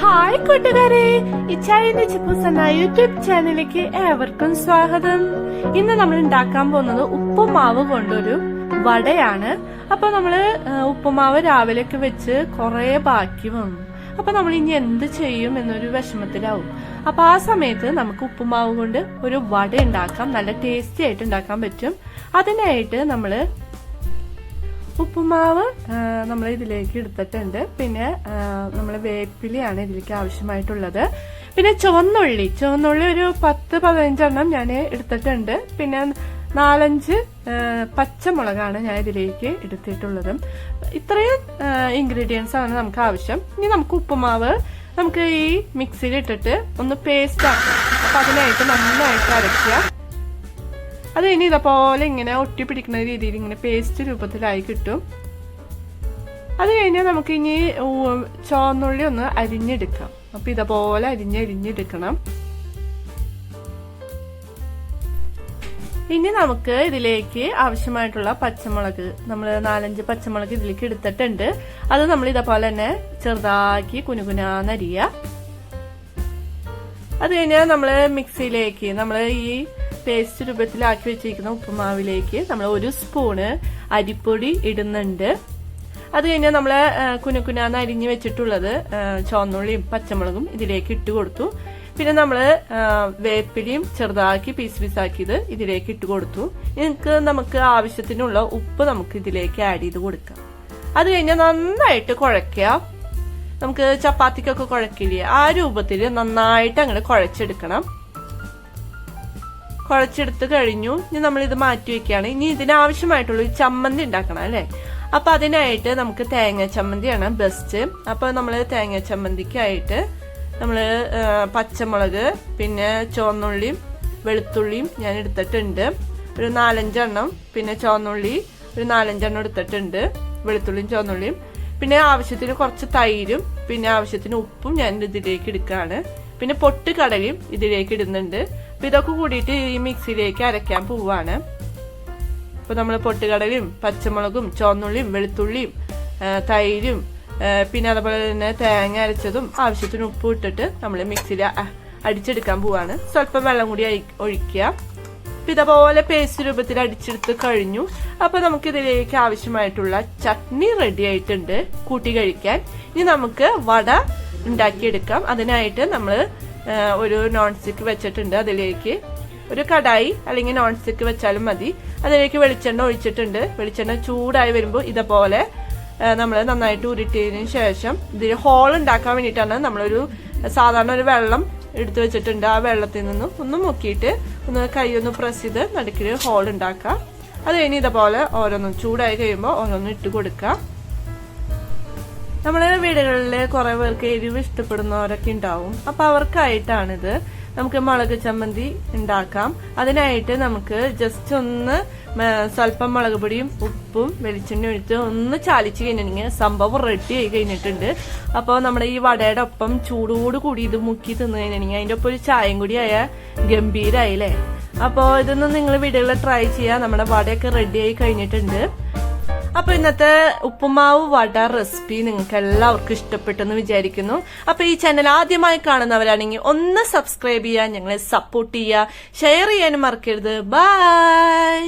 Hi കൂട്ടുകാരെ ഇച്ചായന്റെ ചിപ്പൂസ് എന്ന YouTube ചാനലിലേക്ക് ഏവർക്കും സ്വാഗതം. ഇന്ന് നമ്മൾ ഉണ്ടാക്കാൻ പോകുന്നത് ഉപ്പുമാവ് കൊണ്ടൊരു വടയാണ്. അപ്പൊ നമ്മൾ ഉപ്പുമാവ് രാവിലെയൊക്കെ വെച്ച് കുറെ ബാക്കി വന്നു. അപ്പൊ നമ്മൾ ഇനി എന്ത് ചെയ്യും എന്നൊരു വിഷമത്തിലാവും. അപ്പൊ ആ സമയത്ത് നമുക്ക് ഉപ്പുമാവ് കൊണ്ട് ഒരു വട ഉണ്ടാക്കാം. നല്ല ടേസ്റ്റി ആയിട്ട് ഉണ്ടാക്കാൻ പറ്റും. അതിനായിട്ട് നമ്മൾ ഉപ്പുമാവ് നമ്മൾ ഇതിലേക്ക് എടുത്തിട്ടുണ്ട്. പിന്നെ നമ്മൾ വേപ്പിലയാണ് ഇതിലേക്ക് ആവശ്യമായിട്ടുള്ളത്. പിന്നെ ചുവന്നുള്ളി. ചുവന്നുള്ളി ഒരു പത്ത് പതിനഞ്ചെണ്ണം ഞാൻ എടുത്തിട്ടുണ്ട്. പിന്നെ നാലഞ്ച് പച്ചമുളകാണ് ഞാൻ ഇതിലേക്ക് എടുത്തിട്ടുള്ളത്. ഇത്രയും ഇൻഗ്രീഡിയൻസ് ആണ് നമുക്ക് ആവശ്യം. ഇനി നമുക്ക് ഉപ്പുമാവ് നമുക്ക് ഈ മിക്സിയിൽ ഇട്ടിട്ട് ഒന്ന് പേസ്റ്റ് ആക്കാം അപ്പൊ അതിനായിട്ട് നന്നായിട്ട് അരയ്ക്കുക. അത് ഇനി ഇതേപോലെ ഇങ്ങനെ ഒട്ടി പിടിക്കുന്ന രീതിയിൽ ഇങ്ങനെ പേസ്റ്റ് രൂപത്തിലായി കിട്ടും. അത് കഴിഞ്ഞാൽ നമുക്ക് ഇനി ചുവന്നുള്ളി ഒന്ന് അരിഞ്ഞെടുക്കാം. അപ്പം ഇതേപോലെ അരിഞ്ഞ് അരിഞ്ഞെടുക്കണം. ഇനി നമുക്ക് ഇതിലേക്ക് ആവശ്യമായിട്ടുള്ള പച്ചമുളക് നമ്മൾ നാലഞ്ച് പച്ചമുളക് ഇതിലേക്ക് എടുത്തിട്ടുണ്ട്. അത് നമ്മൾ ഇതേപോലെ തന്നെ ചെറുതാക്കി കുനുകുനാന്നരിയ. അത് കഴിഞ്ഞാൽ നമ്മൾ മിക്സിയിലേക്ക് നമ്മൾ ഈ പേസ്റ്റ് രൂപത്തിലാക്കി വെച്ചിരിക്കുന്ന ഉപ്പുമാവിലേക്ക് നമ്മൾ ഒരു സ്പൂണ് അരിപ്പൊടി ഇടുന്നുണ്ട്. അത് കഴിഞ്ഞാൽ നമ്മൾ കുനുകുനാന്ന് അരിഞ്ഞ് വെച്ചിട്ടുള്ളത് ചുവന്നുള്ളിയും പച്ചമുളകും ഇതിലേക്ക് ഇട്ട് കൊടുത്തു. പിന്നെ നമ്മൾ വേപ്പിലിയും ചെറുതാക്കി പീസ് പീസാക്കിയത് ഇതിലേക്ക് ഇട്ട് കൊടുത്തു. നിങ്ങൾക്ക് നമുക്ക് ആവശ്യത്തിനുള്ള ഉപ്പ് നമുക്ക് ഇതിലേക്ക് ആഡ് ചെയ്ത് കൊടുക്കാം. അത് കഴിഞ്ഞാൽ നന്നായിട്ട് കുഴയ്ക്കുക. നമുക്ക് ചപ്പാത്തിക്കൊക്കെ കുഴക്കില്ലേ? ആ രൂപത്തിൽ നന്നായിട്ട് അങ്ങനെ കുഴച്ചെടുക്കണം. കുഴച്ചെടുത്ത് കഴിഞ്ഞു. ഇനി നമ്മൾ ഇത് മാറ്റി വെക്കുകയാണ്. ഇനി ഇതിനാവശ്യമായിട്ടുള്ള ഒരു ചമ്മന്തി ഉണ്ടാക്കണം അല്ലേ? അപ്പൊ അതിനായിട്ട് നമുക്ക് തേങ്ങ ചമ്മന്തിയാണ് ബെസ്റ്റ് അപ്പൊ നമ്മൾ തേങ്ങ ചമ്മന്തിക്കായിട്ട് നമ്മൾ പച്ചമുളക് പിന്നെ ചുവന്നുള്ളിയും വെളുത്തുള്ളിയും ഞാൻ എടുത്തിട്ടുണ്ട്. ഒരു നാലഞ്ചെണ്ണം പിന്നെ ചുവന്നുള്ളി ഒരു നാലഞ്ചെണ്ണം എടുത്തിട്ടുണ്ട്. വെളുത്തുള്ളിയും ചുവന്നുള്ളിയും. പിന്നെ ആവശ്യത്തിന് കുറച്ച് തൈരും പിന്നെ ആവശ്യത്തിന് ഉപ്പും ഞാൻ ഇതിലേക്ക് എടുക്കുകയാണ്. പിന്നെ പൊട്ട് കടലയും ഇതിലേക്ക് ഇടുന്നുണ്ട്. അപ്പൊ ഇതൊക്കെ കൂടിയിട്ട് ഈ മിക്സിയിലേക്ക് അരയ്ക്കാൻ പോവുകയാണ് അപ്പോൾ നമ്മൾ പൊട്ടുകടലയും പച്ചമുളകും ചുവന്നുള്ളിയും വെളുത്തുള്ളിയും തൈരും പിന്നെ അതുപോലെ തന്നെ തേങ്ങ അരച്ചതും ആവശ്യത്തിന് ഉപ്പ് ഇട്ടിട്ട് നമ്മൾ മിക്സിയിൽ അടിച്ചെടുക്കാൻ പോവാണ്. സ്വല്പം വെള്ളം കൂടി ഒഴിക്കുക. ഇതേപോലെ പേസ്റ്റ് രൂപത്തിൽ അടിച്ചെടുത്ത് കഴിഞ്ഞു. അപ്പോൾ നമുക്കിതിലേക്ക് ആവശ്യമായിട്ടുള്ള ചട്നി റെഡി ആയിട്ടുണ്ട്. കൂട്ടി കഴിക്കാൻ. ഇനി നമുക്ക് വട ഉണ്ടാക്കിയെടുക്കാം. അതിനായിട്ട് നമ്മൾ ഒരു നോൺ സ്റ്റിക്ക് വെച്ചിട്ടുണ്ട് അതിലേക്ക്. ഒരു കടായി അല്ലെങ്കിൽ നോൺ സ്റ്റിക്ക് വെച്ചാലും മതി. അതിലേക്ക് വെളിച്ചെണ്ണ ഒഴിച്ചിട്ടുണ്ട്. വെളിച്ചെണ്ണ ചൂടായി വരുമ്പോൾ ഇതേപോലെ നമ്മൾ നന്നായിട്ട് ഉരുട്ടിയതിനു ശേഷം ഇതിൽ ഹോൾ ഉണ്ടാക്കാൻ വേണ്ടിയിട്ടാണ് നമ്മളൊരു സാധാരണ ഒരു വെള്ളം എടുത്തു വെച്ചിട്ടുണ്ട്. ആ വെള്ളത്തിൽ നിന്നും ഒന്ന് മുക്കിയിട്ട് ഒന്ന് കൈ ഒന്ന് പ്രസ് ചെയ്ത് നടുക്കിൽ ഹോൾ ഉണ്ടാക്കാം അത് കഴിഞ്ഞ് ഇതേപോലെ ഓരോന്നും ചൂടായി കഴിയുമ്പോൾ ഓരോന്നും ഇട്ട് കൊടുക്കാം നമ്മുടെ വീടുകളിൽ കുറെ പേർക്ക് എരിവ് ഇഷ്ടപ്പെടുന്നവരൊക്കെ ഉണ്ടാവും. അപ്പൊ അവർക്കായിട്ടാണിത്. നമുക്ക് മുളക് ചമ്മന്തി ഉണ്ടാക്കാം. അതിനായിട്ട് നമുക്ക് ജസ്റ്റ് ഒന്ന് സ്വല്പം മുളക് പൊടിയും ഉപ്പും വെളിച്ചെണ്ണ ഒഴിച്ച് ഒന്ന് ചാലിച്ച് കഴിഞ്ഞിട്ടുണ്ടെങ്കിൽ സംഭവം റെഡി ആയി കഴിഞ്ഞിട്ടുണ്ട്. അപ്പോൾ നമ്മുടെ ഈ വടയുടെ ഒപ്പം ചൂടോട് കൂടി ഇത് മുക്കി തിന്നു കഴിഞ്ഞിട്ടുണ്ടെങ്കിൽ അതിന്റെ ഒപ്പം ഒരു ചായയും കൂടി ആയ ഗംഭീരായില്ലേ? അപ്പോൾ ഇതൊന്നും നിങ്ങൾ വീടുകളിൽ ട്രൈ ചെയ്യാം. നമ്മുടെ വടയൊക്കെ റെഡി ആയി കഴിഞ്ഞിട്ടുണ്ട്. അപ്പൊ ഇന്നത്തെ ഉപ്പുമാവ് വട റെസിപ്പി നിങ്ങൾക്ക് എല്ലാവർക്കും ഇഷ്ടപ്പെട്ടെന്ന് വിചാരിക്കുന്നു. അപ്പൊ ഈ ചാനൽ ആദ്യമായി കാണുന്നവരാണെങ്കിൽ ഒന്ന് സബ്സ്ക്രൈബ് ചെയ്യുക ഞങ്ങളെ സപ്പോർട്ട് ചെയ്യുക ഷെയർ ചെയ്യാനും മറക്കരുത്. ബൈ